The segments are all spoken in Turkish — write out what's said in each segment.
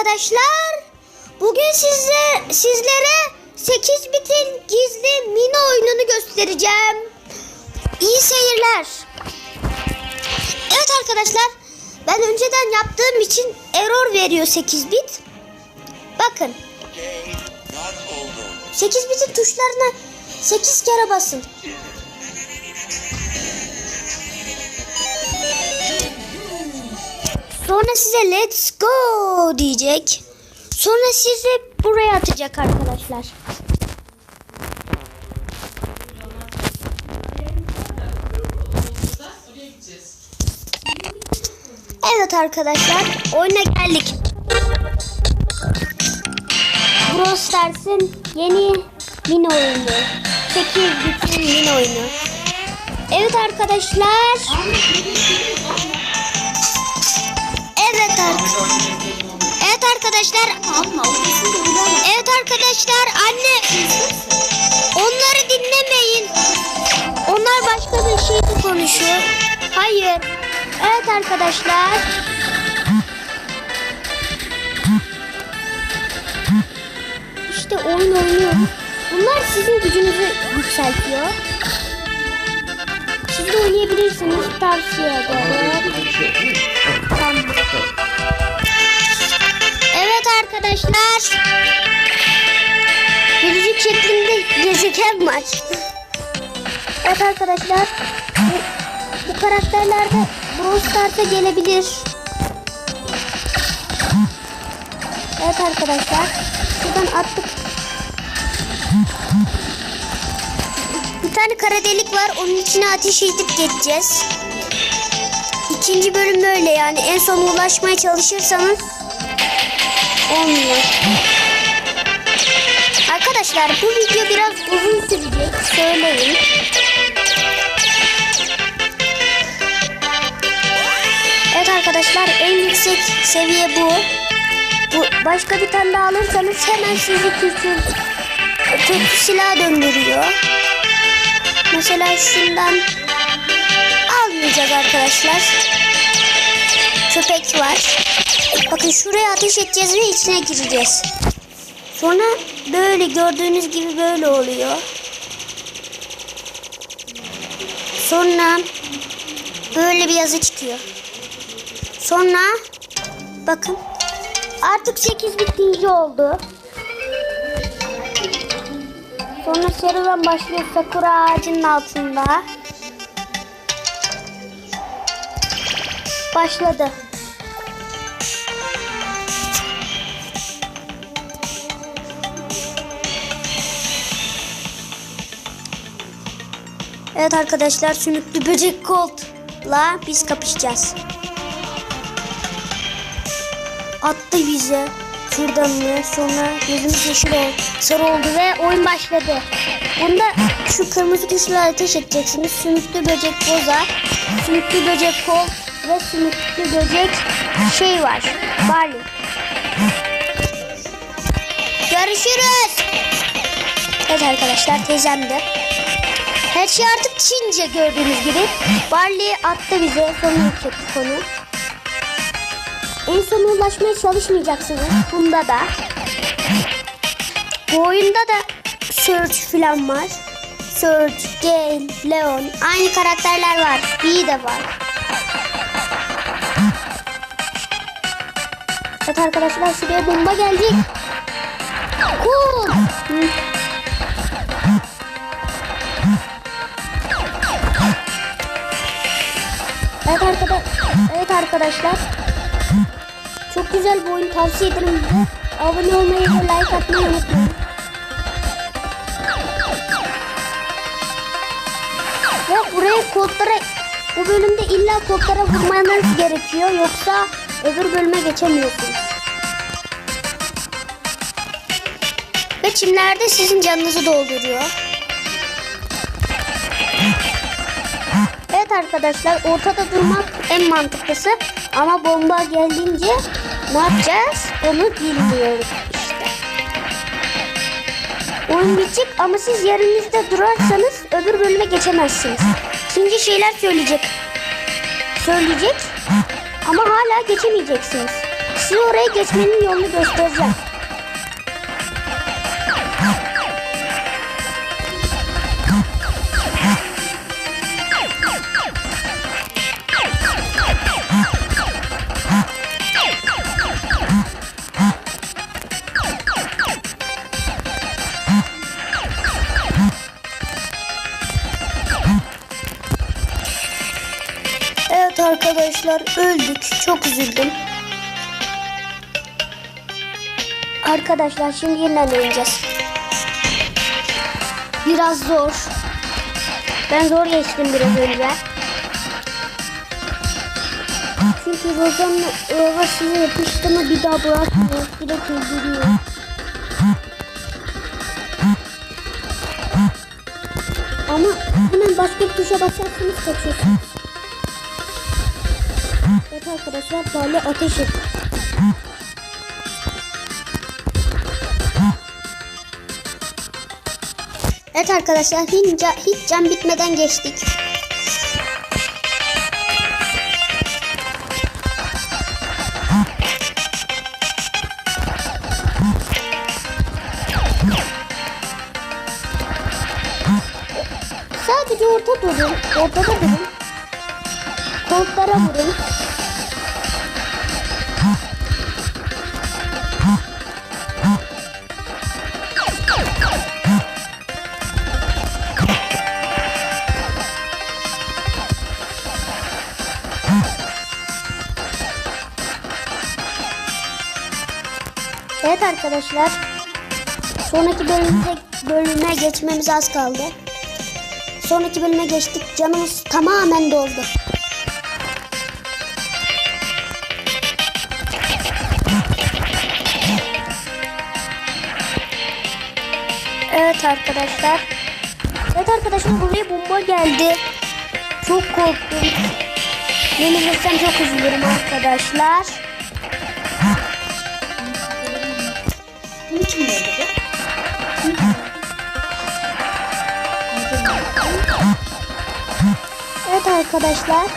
arkadaşlar. Bugün size sizlere 8 bitin gizli mini oyununu göstereceğim. İyi seyirler. Evet arkadaşlar. Ben önceden yaptığım için error veriyor 8 bit. Bakın. 8 bitin tuşlarına 8 kere basın. Sonra size let's go diyecek. Sonra sizi buraya atacak arkadaşlar. Evet arkadaşlar oyuna geldik. Brawl Stars'ın yeni mini oyunu. 8 bitin mini oyunu. Evet arkadaşlar. Arkadaşlar. Evet arkadaşlar anne. Onları dinlemeyin. Onlar başka bir şey konuşuyor. Hayır. Evet arkadaşlar. İşte oyun oynuyoruz. Bunlar sizin gücünüzü yükseltiyor. Siz de oynayabilirsiniz. Tavsiye ederim. Evet arkadaşlar. Müzik şeklinde gezegen var. Evet arkadaşlar. Bu, bu karakterler de Brawl gelebilir. Evet arkadaşlar. Şuradan attık. Bir tane kara delik var. Onun içine ateş edip geçeceğiz. İkinci bölüm böyle yani. En son ulaşmaya çalışırsanız olmuyor. Arkadaşlar bu video biraz uzun sürecek. Söyleyin. Evet arkadaşlar en yüksek seviye bu. Bu başka bir tane daha alırsanız hemen sizi küçük kötü silah döndürüyor. Mesela şundan almayacağız arkadaşlar. Köpek var. Bakın şuraya ateş edeceğiz ve içine gireceğiz. Sonra böyle gördüğünüz gibi böyle oluyor. Sonra böyle bir yazı çıkıyor. Sonra bakın artık 8 bitinci oldu. Sonra serüven başlıyor sakura ağacının altında. Başladı. Evet arkadaşlar sümüklü böcek koltla biz kapışacağız. Attı bize. Şuradan mı? Sonra gözümüz yeşil oldu. Sarı oldu ve oyun başladı. Bunda şu kırmızı tuşla ateş edeceksiniz. Sümüklü böcek boza, sümüklü böcek kol ve sümüklü böcek şey var. Barley. Görüşürüz. Evet arkadaşlar teyzem de. Her şey artık Çince gördüğünüz gibi. Barley attı bize. Sonra yükselttik onu. En sona ulaşmaya çalışmayacaksınız. Bunda da. Bu oyunda da Surge falan var. Surge, Gale, Leon. Aynı karakterler var. Bee de var. Evet arkadaşlar şuraya bomba gelecek. Cool. Hı. Evet, arkadaş evet arkadaşlar. Çok güzel bir oyun tavsiye ederim. Abone olmayı ve like atmayı unutmayın. Ve buraya kodlara bu bölümde illa kodlara vurmanız gerekiyor. Yoksa öbür bölüme geçemiyorsunuz. Ve çimlerde sizin canınızı dolduruyor. Arkadaşlar ortada durmak en mantıklısı ama bomba geldiğince ne yapacağız onu bilmiyoruz işte. Oyun bitecek ama siz yerinizde durarsanız öbür bölüme geçemezsiniz. İkinci şeyler söyleyecek. Söyleyecek ama hala geçemeyeceksiniz. Size oraya geçmenin yolunu göstereceğim. Arkadaşlar öldük. Çok üzüldüm. Arkadaşlar şimdi yeniden deneyeceğiz. Biraz zor. Ben zor geçtim biraz önce. Çünkü Rozan'ın arabasına yapıştı mı bir daha bırakmıyor. Direkt öldürüyor. Ama hemen başka bir tuşa basarsanız kaçıyorsunuz. Evet arkadaşlar böyle ateş et. Evet arkadaşlar hiç, hiç can bitmeden geçtik. Sadece orta durun. Ortada durun. Koltuklara vurun. Arkadaşlar. Sonraki bölümde, bölüme geçmemiz az kaldı. Sonraki bölüme geçtik. Canımız tamamen doldu. Evet arkadaşlar. Evet arkadaşlar buraya bomba geldi. Çok korktum. Yenilirsem çok üzülürüm arkadaşlar. Arkadaşlar.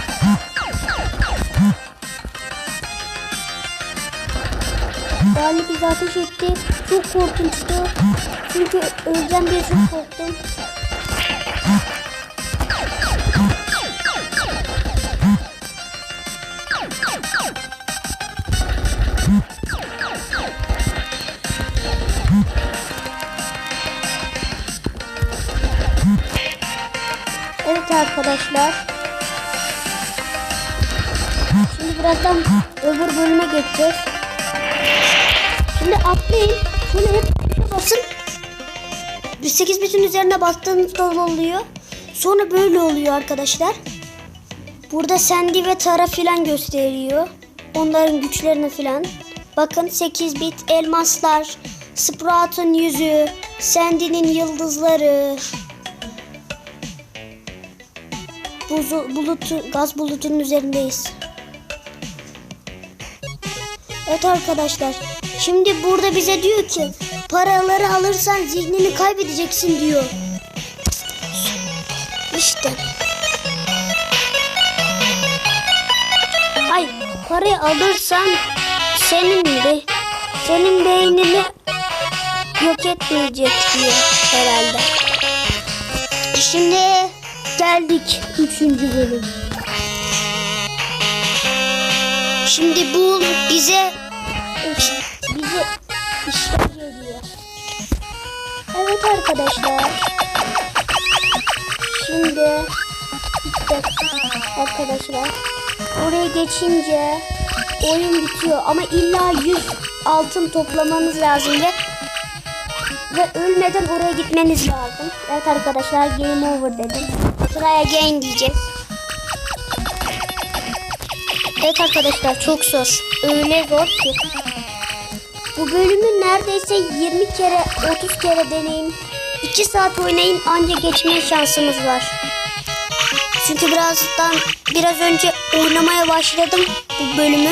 Yani biz ateş etti. Çok korkunçtu. Çünkü öleceğim diye çok korktum. Evet arkadaşlar. Birazdan öbür bölüme geçeceğiz. Şimdi atlayın. Şöyle hep basın. 8 bitin üzerine bastığınızda oluyor. Sonra böyle oluyor arkadaşlar. Burada Sandy ve Tara filan gösteriyor. Onların güçlerini filan. Bakın 8 bit elmaslar, Sprout'un yüzü, Sandy'nin yıldızları, buzu, bulutu, gaz bulutunun üzerindeyiz. Evet arkadaşlar. Şimdi burada bize diyor ki paraları alırsan zihnini kaybedeceksin diyor. İşte. Ay parayı alırsan senin de senin beynini yok etmeyecek diyor herhalde. Şimdi geldik üçüncü bölüm. Şimdi bu bize bize işkence ediyor. Evet arkadaşlar. Şimdi arkadaşlar oraya geçince oyun bitiyor ama illa 100 altın toplamanız lazım ve ve ölmeden oraya gitmeniz lazım. Evet arkadaşlar game over dedim. Sıraya game diyeceğiz. Evet arkadaşlar çok zor. Öyle zor ki. Bu bölümü neredeyse 20 kere 30 kere deneyin. 2 saat oynayın anca geçmeye şansımız var. Çünkü birazdan biraz önce oynamaya başladım bu bölümü.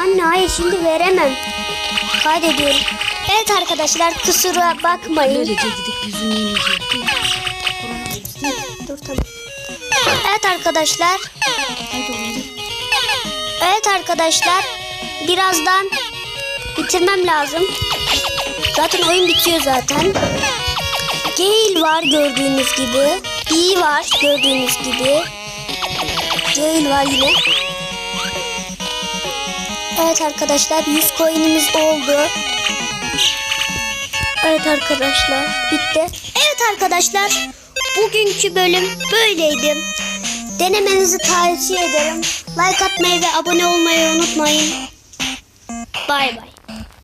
Anne hayır şimdi veremem. Kaydediyorum. Evet arkadaşlar kusura bakmayın. Yüzünü? Dur tamam. Evet arkadaşlar Haydi. Arkadaşlar. Birazdan bitirmem lazım. Zaten oyun bitiyor zaten. Gale var gördüğünüz gibi. B var gördüğünüz gibi. Gale var yine. Evet arkadaşlar 100 coin'imiz oldu. Evet arkadaşlar bitti. Evet arkadaşlar bugünkü bölüm böyleydi. Denemenizi tavsiye ederim. Like atmayı ve abone olmayı unutmayın. Bay bay.